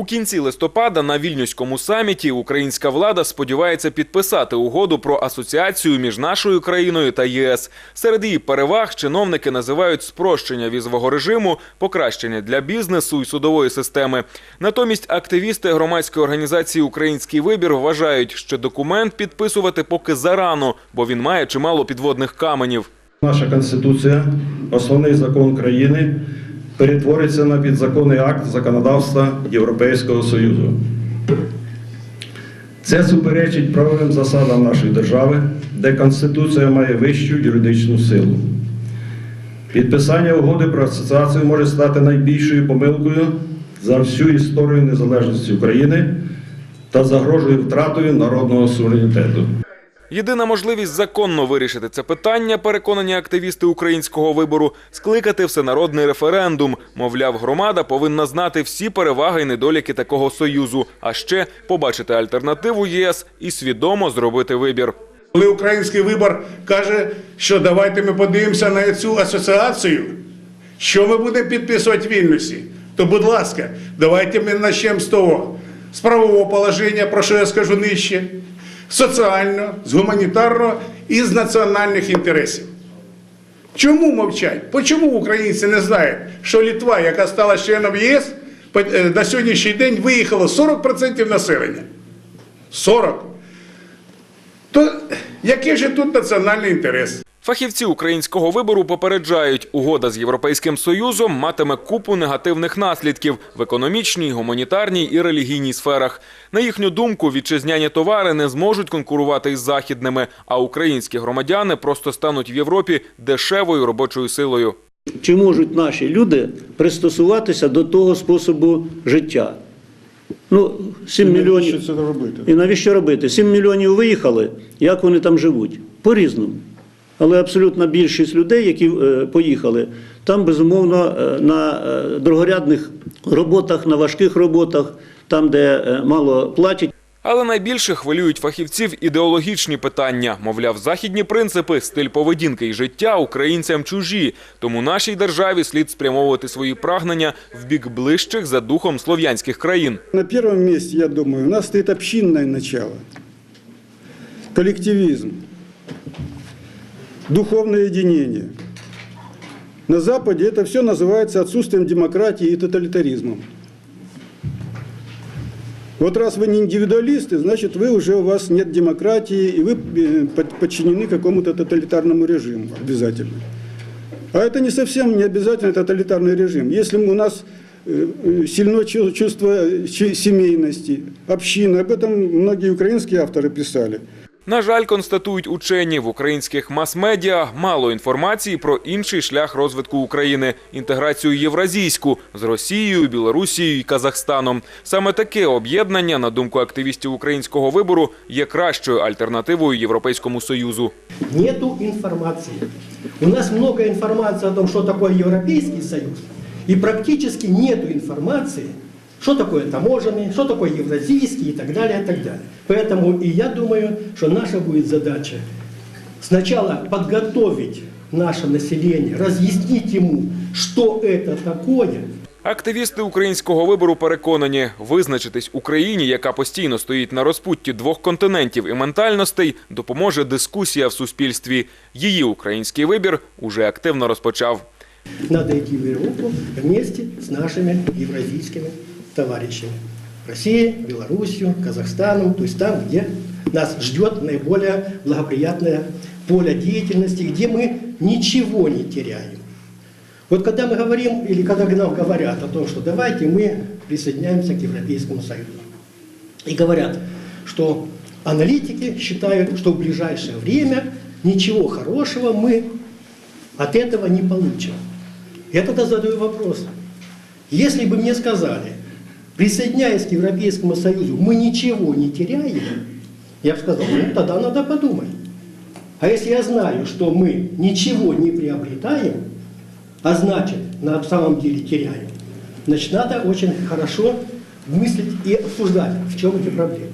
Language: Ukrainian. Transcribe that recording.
У кінці листопада на вільнюському саміті українська влада сподівається підписати угоду про асоціацію між нашою країною та ЄС. Серед її переваг чиновники називають спрощення візового режиму, покращення для бізнесу і судової системи. Натомість активісти громадської організації Український вибір вважають, що документ підписувати поки зарано, бо він має чимало підводних каменів. Наша Конституція, основний закон країни, перетвориться на підзаконний акт законодавства Європейського Союзу. Це суперечить правовим засадам нашої держави, де Конституція має вищу юридичну силу. Підписання угоди про асоціацію може стати найбільшою помилкою за всю історію незалежності України та загрожує втратою народного суверенітету. Єдина можливість законно вирішити це питання, переконані активісти українського вибору, скликати всенародний референдум. Мовляв, громада повинна знати всі переваги і недоліки такого союзу, а ще побачити альтернативу ЄС і свідомо зробити вибір. Коли український вибор каже, що давайте ми подивимося на цю асоціацію, що ми будемо підписувати в Вільнюсі, то, будь ласка, давайте ми почнемо з того, з правового положення, про що я скажу нижче, соціального, з гуманітарного і з національних інтересів. Чому мовчать? Почому українці не знають, що Літва, яка стала членом ЄС, е, на сьогоднішній день виїхало 40% населення? 40. То який же тут національний інтерес? Фахівці українського вибору попереджають, угода з Європейським Союзом матиме купу негативних наслідків в економічній, гуманітарній і релігійній сферах. На їхню думку, вітчизняні товари не зможуть конкурувати із західними, а українські громадяни просто стануть в Європі дешевою робочою силою. Чи можуть наші люди пристосуватися до того способу життя? Ну, 7 мільйонів. це робити? І навіщо робити? 7 мільйонів виїхали, як вони там живуть? По-різному. Але абсолютна більшість людей, які е, поїхали, там безумовно е, на е, другорядних роботах, на важких роботах, там, де мало платять. Але найбільше хвилюють фахівців ідеологічні питання. Мовляв, західні принципи, стиль поведінки і життя українцям чужі. Тому нашій державі слід спрямовувати свої прагнення в бік ближчих за духом слов'янських країн. На первом месте, я думаю, у нас стоит общинное начало, коллективизм, духовное единение. На Западе это все называется отсутствием демократии и тоталитаризмом. Вот раз вы не индивидуалисты, значит, вы уже у вас нет демократии, и вы э, под- подчинены какому-то тоталитарному режиму обязательно. А это не совсем не обязательно тоталитарный режим. Если у нас э, э, сильно чу- чувство семейности, общины, об этом многие украинские авторы писали. На жаль, констатують учені в українських мас-медіа мало інформації про інший шлях розвитку України інтеграцію євразійську з Росією, Білорусією і Казахстаном. Саме таке об'єднання, на думку активістів українського вибору, є кращою альтернативою Європейському Союзу. Нету информации. У нас много информации о том, что такое Европейский Союз, и практически нету информации, что такое таможенный, что такое евразийский и так далее, и так далее. Поэтому и я думаю, что наша будет задача сначала подготовить наше население, разъяснить ему, что это такое, Активісти українського вибору переконані, визначитись Україні, яка постійно стоїть на розпутті двох континентів і ментальностей, допоможе дискусія в суспільстві. Її український вибір уже активно розпочав. Надо идти в Европу вместе с нашими евразийскими товарищами. Россией, Белоруссию, Казахстаном, то есть там, где нас ждет наиболее благоприятное поле деятельности, где мы ничего не теряем. Вот когда мы говорим, или когда нам говорят о том, что давайте мы присоединяемся к Европейскому Союзу, и говорят, что аналитики считают, что в ближайшее время ничего хорошего мы от этого не получим. Я тогда задаю вопрос. Если бы мне сказали, присоединяясь к Европейскому Союзу, мы ничего не теряем, я бы сказал, ну тогда надо подумать. А если я знаю, что мы ничего не приобретаем, а значит, на самом деле теряем, значит, надо очень хорошо мыслить и обсуждать, в чем эти проблемы.